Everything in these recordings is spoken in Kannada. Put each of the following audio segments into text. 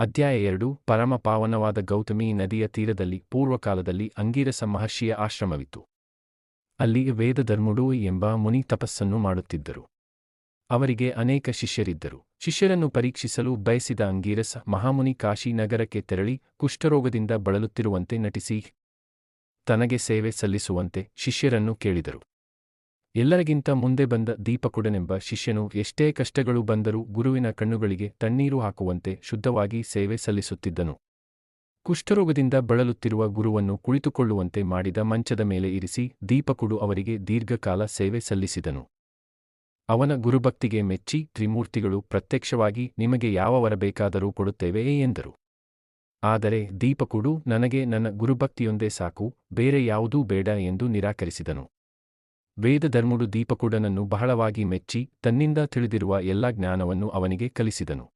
ಅಧ್ಯಾಯ ಎರಡು, ಪರಮ ಪಾವನವಾದ ಗೌತಮಿ ನದಿಯ ತೀರದಲ್ಲಿ ಪೂರ್ವಕಾಲದಲ್ಲಿ ಅಂಗೀರಸ ಮಹರ್ಷಿಯ ಆಶ್ರಮವಿತ್ತು. ಅಲ್ಲಿ ವೇದಧರ್ಮುಡು ಎಂಬ ಮುನಿ ತಪಸ್ಸನ್ನು ಮಾಡುತ್ತಿದ್ದರು. ಅವರಿಗೆ ಅನೇಕ ಶಿಷ್ಯರಿದ್ದರು. ಶಿಷ್ಯರನ್ನು ಪರೀಕ್ಷಿಸಲು ಬಯಸಿದ ಅಂಗೀರಸ ಮಹಾಮುನಿ ಕಾಶಿ ನಗರಕ್ಕೆ ತೆರಳಿ ಕುಷ್ಠರೋಗದಿಂದ ಬಳಲುತ್ತಿರುವಂತೆ ನಟಿಸಿ ತನಗೆ ಸೇವೆ ಸಲ್ಲಿಸುವಂತೆ ಶಿಷ್ಯರನ್ನು ಕೇಳಿದರು. ಎಲ್ಲರಿಗಿಂತ ಮುಂದೆ ಬಂದ ದೀಪಕುಡನೆಂಬ ಶಿಷ್ಯನು ಎಷ್ಟೇ ಕಷ್ಟಗಳು ಬಂದರೂ ಗುರುವಿನ ಕಣ್ಣುಗಳಿಗೆ ತಣ್ಣೀರು ಹಾಕುವಂತೆ ಶುದ್ಧವಾಗಿ ಸೇವೆ ಸಲ್ಲಿಸುತ್ತಿದ್ದನು. ಕುಷ್ಠರೋಗದಿಂದ ಬಳಲುತ್ತಿರುವ ಗುರುವನ್ನು ಕುಳಿತುಕೊಳ್ಳುವಂತೆ ಮಾಡಿದ ಮಂಚದ ಮೇಲೆ ಇರಿಸಿ ದೀಪಕುಡು ಅವರಿಗೆ ದೀರ್ಘಕಾಲ ಸೇವೆ ಸಲ್ಲಿಸಿದನು. ಅವನ ಗುರುಭಕ್ತಿಗೆ ಮೆಚ್ಚಿ ತ್ರಿಮೂರ್ತಿಗಳು ಪ್ರತ್ಯಕ್ಷವಾಗಿ ನಿಮಗೆ ಯಾವ ವರ ಬೇಕಾದರೂ ಕೊಡುತ್ತೇವೆ ಎಂದರು. ಆದರೆ ದೀಪಕುಡು ನನಗೆ ನನ್ನ ಗುರುಭಕ್ತಿಯೊಂದೇ ಸಾಕು, ಬೇರೆ ಯಾವುದೂ ಬೇಡ ಎಂದು ನಿರಾಕರಿಸಿದನು. ವೇದಧರ್ಮುಡು ದೀಪಕುಡನನ್ನು ಬಹಳವಾಗಿ ಮೆಚ್ಚಿ ತನ್ನಿಂದ ತಿಳಿದಿರುವ ಎಲ್ಲ ಜ್ಞಾನವನ್ನು ಅವನಿಗೆ ಕಲಿಸಿದನು.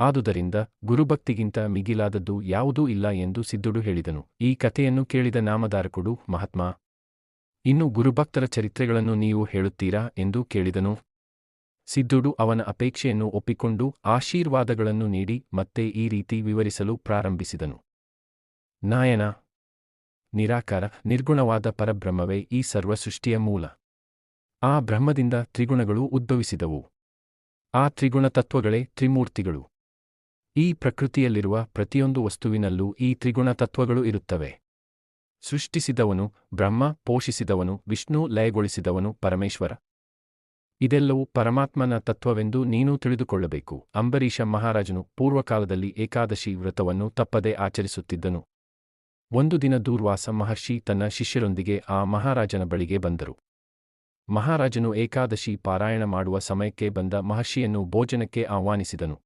ಆದುದರಿಂದ ಗುರುಭಕ್ತಿಗಿಂತ ಮಿಗಿಲಾದದ್ದು ಯಾವುದೂ ಇಲ್ಲ ಎಂದು ಸಿದ್ದುಡು ಹೇಳಿದನು. ಈ ಕಥೆಯನ್ನು ಕೇಳಿದ ನಾಮದಾರಕುಡು, ಮಹಾತ್ಮ, ಇನ್ನು ಗುರುಭಕ್ತರ ಚರಿತ್ರೆಗಳನ್ನು ನೀವು ಹೇಳುತ್ತೀರಾ? ಎಂದು ಕೇಳಿದನು. ಸಿದ್ದುಡು ಅವನ ಅಪೇಕ್ಷೆಯನ್ನು ಒಪ್ಪಿಕೊಂಡು ಆಶೀರ್ವಾದಗಳನ್ನು ನೀಡಿ ಮತ್ತೆ ಈ ರೀತಿ ವಿವರಿಸಲು ಪ್ರಾರಂಭಿಸಿದನು. ನಾಯನ ನಿರಾಕಾರ, ನಿರ್ಗುಣವಾದ ಪರಬ್ರಹ್ಮವೇ ಈ ಸರ್ವ ಸೃಷ್ಟಿಯ ಮೂಲ. ಆ ಬ್ರಹ್ಮದಿಂದ ತ್ರಿಗುಣಗಳು ಉದ್ಭವಿಸಿದವು. ಆ ತ್ರಿಗುಣ ತತ್ವಗಳೇ ತ್ರಿಮೂರ್ತಿಗಳು. ಈ ಪ್ರಕೃತಿಯಲ್ಲಿರುವ ಪ್ರತಿಯೊಂದು ವಸ್ತುವಿನಲ್ಲೂ ಈ ತ್ರಿಗುಣ ತತ್ವಗಳು ಇರುತ್ತವೆ. ಸೃಷ್ಟಿಸಿದವನು ಬ್ರಹ್ಮ, ಪೋಷಿಸಿದವನು ವಿಷ್ಣು, ಲಯಗೊಳಿಸಿದವನು ಪರಮೇಶ್ವರ. ಇದೆಲ್ಲವೂ ಪರಮಾತ್ಮನ ತತ್ವವೆಂದು ನೀನು ತಿಳಿದುಕೊಳ್ಳಬೇಕು. ಅಂಬರೀಷ ಮಹಾರಾಜನು ಪೂರ್ವಕಾಲದಲ್ಲಿ ಏಕಾದಶಿ ವ್ರತವನ್ನು ತಪ್ಪದೆ ಆಚರಿಸುತ್ತಿದ್ದನು. ಒಂದು ದಿನ ದೂರ್ವಾಸ ಮಹರ್ಷಿ ತನ್ನ ಶಿಷ್ಯರೊಂದಿಗೆ ಆ ಮಹಾರಾಜನ ಬಳಿಗೆ ಬಂದರು. ಮಹಾರಾಜನು ಏಕಾದಶಿ ಪಾರಾಯಣ ಮಾಡುವ ಸಮಯಕ್ಕೆ ಬಂದ ಮಹರ್ಷಿಯನ್ನು ಭೋಜನಕ್ಕೆ ಆಹ್ವಾನಿಸಿದನು.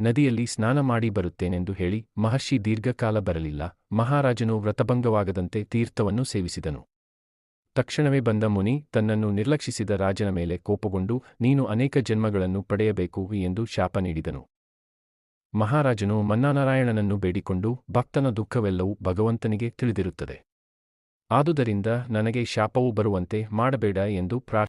ನದಿಯಲ್ಲಿ ಸ್ನಾನ ಮಾಡಿ ಬರುತ್ತೇನೆಂದು ಹೇಳಿ ಮಹರ್ಷಿ ದೀರ್ಘಕಾಲ ಬರಲಿಲ್ಲ. ಮಹಾರಾಜನು ವ್ರತಭಂಗವಾಗದಂತೆ ತೀರ್ಥವನ್ನು ಸೇವಿಸಿದನು. ತಕ್ಷಣವೇ ಬಂದ ಮುನಿ ತನ್ನನ್ನು ನಿರ್ಲಕ್ಷಿಸಿದ ರಾಜನ ಮೇಲೆ ಕೋಪಗೊಂಡು, ನೀನು ಅನೇಕ ಜನ್ಮಗಳನ್ನು ಪಡೆಯಬೇಕು ಎಂದು ಶಾಪ ನೀಡಿದನು. ಮಹಾರಾಜನು ಮನ್ನಾನಾರಾಯಣನನ್ನು ಬೇಡಿಕೊಂಡು ಭಕ್ತನ ದುಃಖವೆಲ್ಲವೂ ಭಗವಂತನಿಗೆ ತಿಳಿದಿರುತ್ತದೆ. ಆದುದರಿಂದ ನನಗೆ ಶಾಪವು ಬರುವಂತೆ ಮಾಡಬೇಡ ಎಂದು ಪ್ರಾರ್ಥನೆ